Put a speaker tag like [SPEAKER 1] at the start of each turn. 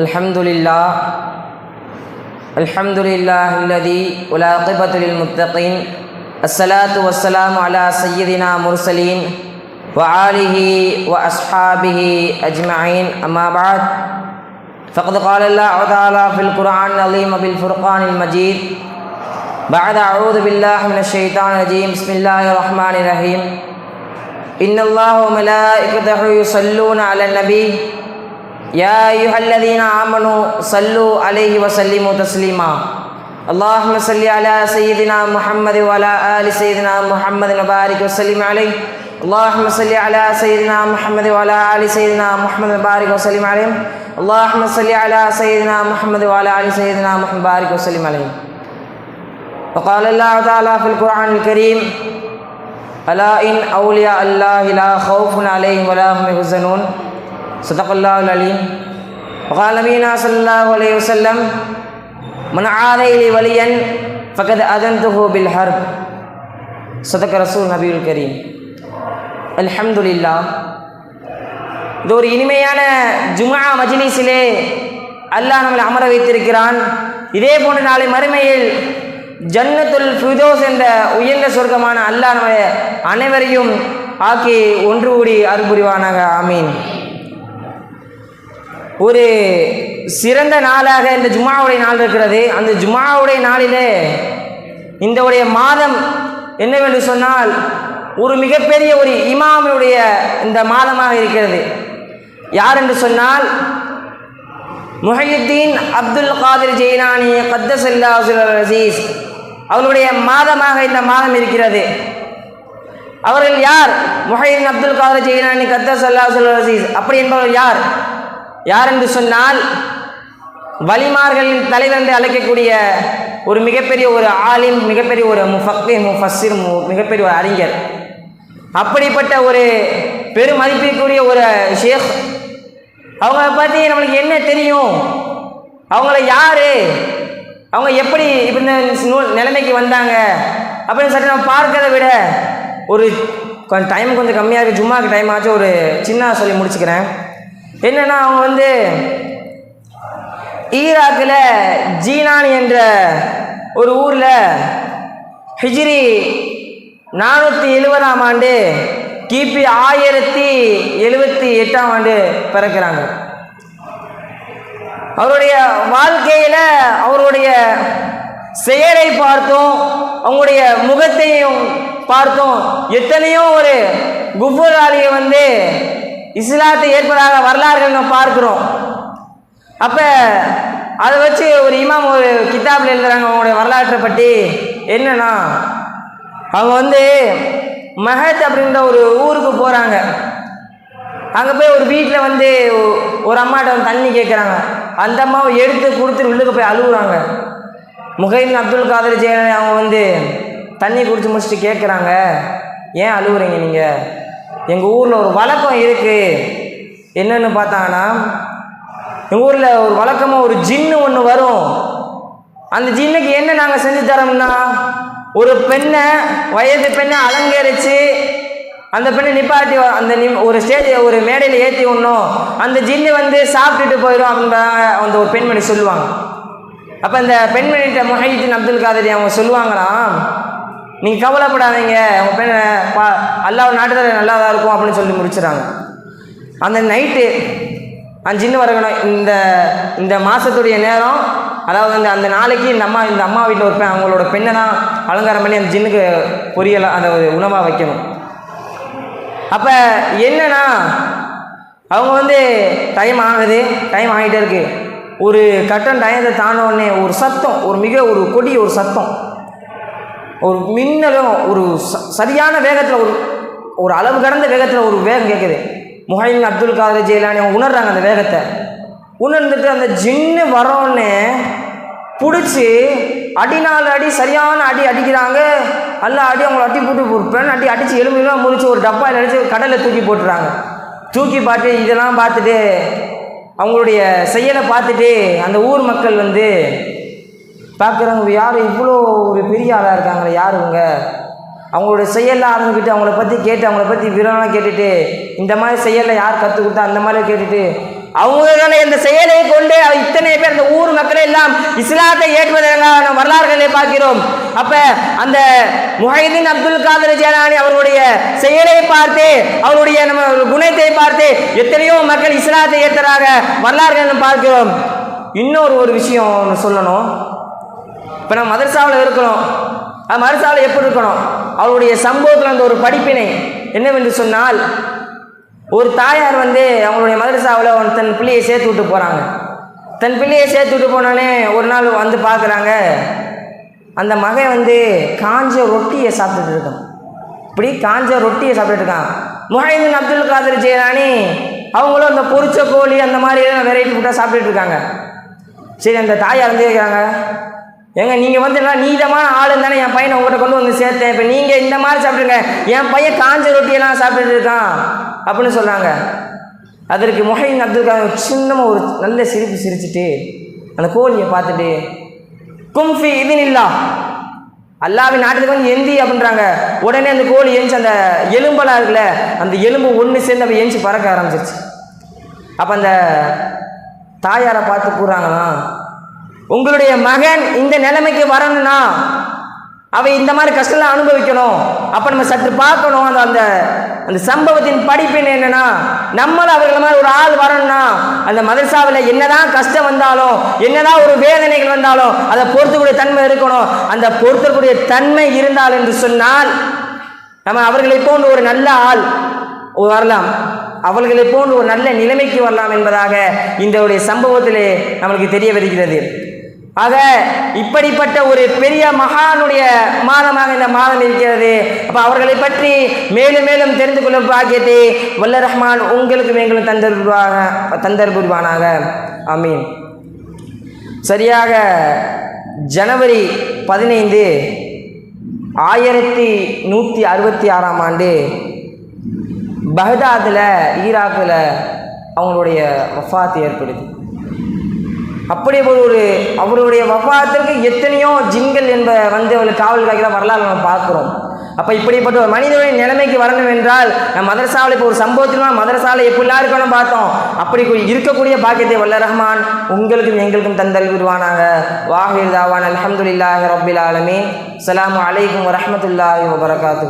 [SPEAKER 1] الحمد لله الحمد لله الذي والعاقبة للمتقين الصلاة والسلام على سيدنا مرسلين وآله وأصحابه أجمعين أما بعد فقد قال الله تعالى في القرآن العظيم بالفرقان المجيد بعد أعوذ بالله من الشيطان الرجيم بسم الله الرحمن الرحيم إن الله وملائكته يصلون على النبي يا أيها الذين آمنوا صلوا عليه وسلموا تسليما. اللهم صل على سيدنا محمد وعلى آل سيدنا محمد وبارك وسلم عليه. اللهم صل على سيدنا محمد وعلى آل سيدنا محمد وبارك وسلم عليه اللهم صل على سيدنا محمد وعلى آل سيدنا محمد وبارك وسلم عليه وقال الله تعالى في القرآن الكريم ألا إن أولياء الله لا خوف عليهم ولا هم يحزنون. صدق الله العليم وقال نبينا صلى الله عليه وسلم من عاد لي وليا فقد أذنته بالحرب صدق رسول نبي الكريم الحمد لله இது ஒரு இனிமையான ஜுமா மஜ்லிஸிலே அல்லாஹ் நம்மளை அமர வைத்திருக்கிறான் இதே போன்ற நாளை மறுமையில் ஜன்னத்துல் ஃபிதோஸ் என்ற உயர்ந்த சொர்க்கமான அல்லாஹ் நம்ம அனைவரையும் ஆக்கி ஒன்று கூடி அருள்புரிவானாக ஆமீன் ஒரு சிறந்த நாளாக இந்த ஜுமாவுடைய நாள் இருக்கிறது. அந்த ஜுமாவுடைய நாளிலே இந்த உடைய மாதம் என்னவென்று சொன்னால் ஒரு மிகப்பெரிய ஒரு இமாமினுடைய இந்த மாதமாக இருக்கிறது. யார் என்று சொன்னால் முஹையுத்தீன் அப்துல் காதிர் ஜெயினானி கத்தசல்லா அசீஸ் அவருடைய மாதமாக இந்த மாதம் இருக்கிறது. அவர்கள் யார்? முஹியுத்தீன் அப்துல் காதிர் ஜெயினானி கத்தசல்லா அசீஸ் அப்படி என்பவர்கள் யார்? யார் என்று சொன்னால் வலிமார்களின் தலைவர் என்று அழைக்கக்கூடிய ஒரு மிகப்பெரிய ஒரு ஆலிம் மிகப்பெரிய ஒரு முஃபக்தி முஃபஸ்ஸிர் மு மிகப்பெரிய ஒரு அறிஞர். அப்படிப்பட்ட ஒரு பெரும் மதிப்பிற்குரிய ஒரு ஷேக். அவங்கள பற்றி நம்மளுக்கு என்ன தெரியும்? அவங்கள யார்? அவங்க எப்படி இப்போ இந்த நூல் நிலைமைக்கு வந்தாங்க? அப்படின்னு சொல்லி நம்ம பார்க்கறத விட ஒரு கொஞ்சம் டைம் கொஞ்சம் கம்மியாக இருக்குது ஜும்மாவுக்கு டைம் ஆச்சு ஒரு சின்ன சொல்லி முடிச்சுக்கிறேன். என்னென்னா அவங்க வந்து ஈராக்கில் ஜீனான் என்ற ஒரு ஊரில் ஹிஜ்ரி நானூற்றி எழுபதாம் ஆண்டு கிபி ஆயிரத்தி எழுபத்தி எட்டாம் ஆண்டு பிறக்கிறாங்க. அவருடைய வாழ்க்கையில் அவருடைய செயலை பார்த்தோம் அவங்களுடைய முகத்தையும் பார்த்தோம் எத்தனையோ ஒரு குபுராலியை வந்து இஸ்லாத்தை ஏற்பதாக வரலாறுகள் நம்ம பார்க்குறோம். அப்போ அதை வச்சு ஒரு இமாம் ஒரு கித்தாப்பில் எழுதுகிறாங்க அவங்களுடைய வரலாற்றை பற்றி. என்னன்னா அவங்க வந்து மஹத் அப்படின்ற ஒரு ஊருக்கு போகிறாங்க அங்கே போய் ஒரு வீட்டில் வந்து ஒரு அம்மாட்ட வந்து தண்ணி கேட்குறாங்க அந்த அம்மாவை எடுத்து கொடுத்துட்டு உள்ளுக்கு போய் அழுகுறாங்க. முகைன் அப்துல் காதர் ஜெயலலிதா அவங்க வந்து தண்ணி குடிச்சு முடிச்சுட்டு கேட்குறாங்க ஏன் அழுகுறீங்க நீங்கள் எங்கள் ஊரில் ஒரு வழக்கம் இருக்குது என்னென்னு பார்த்தாங்கன்னா எங்கள் ஊரில் ஒரு வழக்கமாக ஒரு ஜின்னு ஒன்று வரும். அந்த ஜின்னுக்கு என்ன நாங்கள் செஞ்சு தரோம்னா ஒரு பெண்ணை வயது பெண்ணை அலங்கரித்து அந்த பெண்ணை நிப்பாட்டி அந்த நி ஒரு ஸ்டேஜ் ஒரு மேடையில் ஏற்றி விடணும். அந்த ஜின்னு வந்து சாப்பிட்டுட்டு போயிடும் அப்படின்ற அந்த ஒரு பெண்மணி சொல்லுவாங்க. அப்போ அந்த பெண்மணிகிட்ட மொஹிதீன் அப்துல் காதரி அவங்க சொல்லுவாங்களாம் நீங்கள் கவலைப்படாதீங்க. உங்கள் பெண் பா அல்லாஹ் நாட்டுத்தர நல்லா தான் இருக்கும் அப்படின்னு சொல்லி முடிச்சுறாங்க அந்த நைட்டு அஞ்சின்னு வரணும் இந்த இந்த மாதத்துடைய நேரம் அதாவது அந்த அந்த நாளைக்கு இந்த அம்மா இந்த அம்மா வீட்டில் ஒரு பெண் அவங்களோட பெண்ணை தான் அலங்காரம் பண்ணி அந்த ஜின்னுக்கு பொரியல் அந்த ஒரு உணவாக வைக்கணும். அப்போ என்னன்னா அவங்க வந்து டைம் ஆகுது டைம் ஆகிட்டே இருக்குது ஒரு கட்டன் டயத்தை தாண்டவுடனே ஒரு சத்தம் ஒரு மிக ஒரு கொடி ஒரு சத்தம். ஒரு மின்னலும் ஒரு ச சரியான வேகத்தில் ஒரு ஒரு அளவு கடந்த வேகத்தில் ஒரு வேகம் கேட்குது முஹைன் அப்துல் காதர் ஜெயிலானி அவங்க உணர்றாங்க அந்த வேகத்தை. உணர்ந்துட்டு அந்த ஜின்னு வரோன்னு பிடிச்சி அடி நாலு அடி சரியான அடி அடிக்கிறாங்க. அல்ல அடி அவங்கள அட்டி போட்டு ஒரு பெண் அடி அடித்து எலும்புலாம் முடிச்சு ஒரு டப்பாவில் அடித்து கடலில் தூக்கி போட்டுறாங்க. தூக்கி பார்த்து இதெல்லாம் பார்த்துட்டு அவங்களுடைய செயலை பார்த்துட்டு அந்த ஊர் மக்கள் வந்து பார்க்குறவங்க யார்? இவ்வளோ ஒரு பெரிய ஆளாக இருக்காங்களே யார் இவங்க? அவங்களோட செயலில் ஆரம்பிக்கிட்டு அவங்கள பற்றி கேட்டு அவங்கள பற்றி விவரம்லாம் கேட்டுட்டு இந்த மாதிரி செயலில் யார் கற்றுக் கொடுத்தா அந்த மாதிரி கேட்டுட்டு தானே இந்த செயலை கொண்டு இத்தனை பேர் அந்த ஊர் மக்களே எல்லாம் இஸ்லாத்தை ஏற்றுவதற்கான வரலாறுகளை பார்க்கிறோம். அப்ப அந்த முஹைதீன் அப்துல் காதர் ஜேலானி அவருடைய செயலை பார்த்து அவருடைய நம்ம குணத்தை பார்த்து எத்தனையோ மக்கள் இஸ்லாத்தை ஏற்றதாக வரலாறுகள் பார்க்கிறோம். இன்னொரு ஒரு விஷயம் ஒன்று சொல்லணும். இப்போ நம்ம மதரசாவில் இருக்கணும். அது மதரசாவில் எப்படி இருக்கணும்? அவருடைய சம்பவத்தில் அந்த ஒரு படிப்பினை என்னவென்று சொன்னால் ஒரு தாயார் வந்து அவங்களுடைய மதரசாவில் அவன் தன் பிள்ளையை சேர்த்து விட்டு போகிறாங்க தன் பிள்ளையை சேர்த்து விட்டு போனோடனே ஒரு நாள் வந்து பார்க்குறாங்க அந்த மகன் வந்து காஞ்ச ரொட்டியை சாப்பிட்டுட்டு இருக்கான். இப்படி காஞ்ச ரொட்டியை சாப்பிட்டுட்டு இருக்கான். முஹைதீன் அப்துல் காதர் ஜெயராணி அவங்களும் அந்த பொரிச்ச கோழி அந்த மாதிரி வெரைட்டி ஃபுட்டாக சாப்பிட்டுட்டு இருக்காங்க. சரி அந்த தாயார் வந்து கேட்குறாங்க ஏங்க நீங்கள் வந்து எல்லாம் நீதமான ஆளுன்னு தானே என் பையனை உங்கள்கிட்ட கொண்டு வந்து சேர்த்தேன். இப்போ நீங்கள் இந்த மாதிரி சாப்பிடுங்க. என் பையன் காஞ்ச ரொட்டியெல்லாம் சாப்பிட்டுட்டு இருக்கான். அப்படின்னு சொல்கிறாங்க அதற்கு முஹைன் அப்துல் கலாம் சின்னமாக ஒரு நல்ல சிரிப்பு சிரிச்சிட்டு அந்த கோழியை பார்த்துட்டு கும்ஃபி இதுனில்லா. அல்லாவின் நாட்டுக்கு வந்து எந்தி அப்படின்றாங்க. உடனே அந்த கோழி எஞ்சி அந்த எலும்பெல்லாம் இருக்குல்ல அந்த எலும்பு ஒன்று சேர்ந்து அப்போ எஞ்சி பறக்க ஆரம்பிச்சிருச்சு. அப்போ அந்த தாயாரை பார்த்து கூறாங்களாம் உங்களுடைய மகன் இந்த நிலைமைக்கு வரணும்னா அவன் இந்த மாதிரி கஷ்டம்லாம் அனுபவிக்கணும். அப்போ நம்ம சற்று பார்க்கணும். அந்த அந்த அந்த சம்பவத்தின் படிப்பின் என்னன்னா நம்மளும் அவர்கள் மாதிரி ஒரு ஆள் வரணும்னா அந்த மதரசாவில் என்னதான் கஷ்டம் வந்தாலும் என்னதான் ஒரு வேதனைகள் வந்தாலும் அதை பொறுத்தக்கூடிய தன்மை இருக்கணும். அந்த பொறுத்தக்கூடிய தன்மை இருந்தால் என்று சொன்னால் நம்ம அவர்களை போன்ற ஒரு நல்ல ஆள் வரலாம். அவர்களை போன்று ஒரு நல்ல நிலைமைக்கு வரலாம் என்பதாக இந்த சம்பவத்திலே நம்மளுக்கு தெரிய வருகிறது. ஆக இப்படிப்பட்ட ஒரு பெரிய மகானுடைய மாதமாக இந்த மாதம் இருக்கிறது. அப்போ அவர்களை பற்றி மேலும் மேலும் தெரிந்து கொள்ளும் பாக்கியத்தை வல்ல ரஹ்மான் உங்களுக்கு எங்களும் தந்தர் புரிவாக தந்தர் ஆமீன். சரியாக ஜனவரி பதினைந்து ஆயிரத்தி நூற்றி அறுபத்தி ஆறாம் ஆண்டு பஹ்தாதில் ஈராக்கில் அவங்களுடைய வஃபாத் ஏற்படுது. அப்படி ஒரு ஒரு அவருடைய வஃபாத்திற்கு எத்தனையோ ஜிங்கள் என்ப வந்து அவளுக்கு காவல் காக்கிற வரலாறு நம்ம பார்க்குறோம். அப்போ இப்படிப்பட்ட ஒரு மனிதனுடைய நிலைமைக்கு வரணும் என்றால் நம்ம மதரசாவில் இப்போ ஒரு சம்பவத்தில் மதரசாவில் எப்படிலாம் இருக்கணும் பார்த்தோம். அப்படி இருக்கக்கூடிய பாக்கியத்தை வல்ல ரஹ்மான் உங்களுக்கும் எங்களுக்கும் தந்தல் விடுவானாங்க வாஹிர் தாவான் அல்ஹம்துலில்லாஹி ரபில் ஆலமீன். அலாம் அலைக்கும் வரமத்துல்லாஹி வபரகாத்து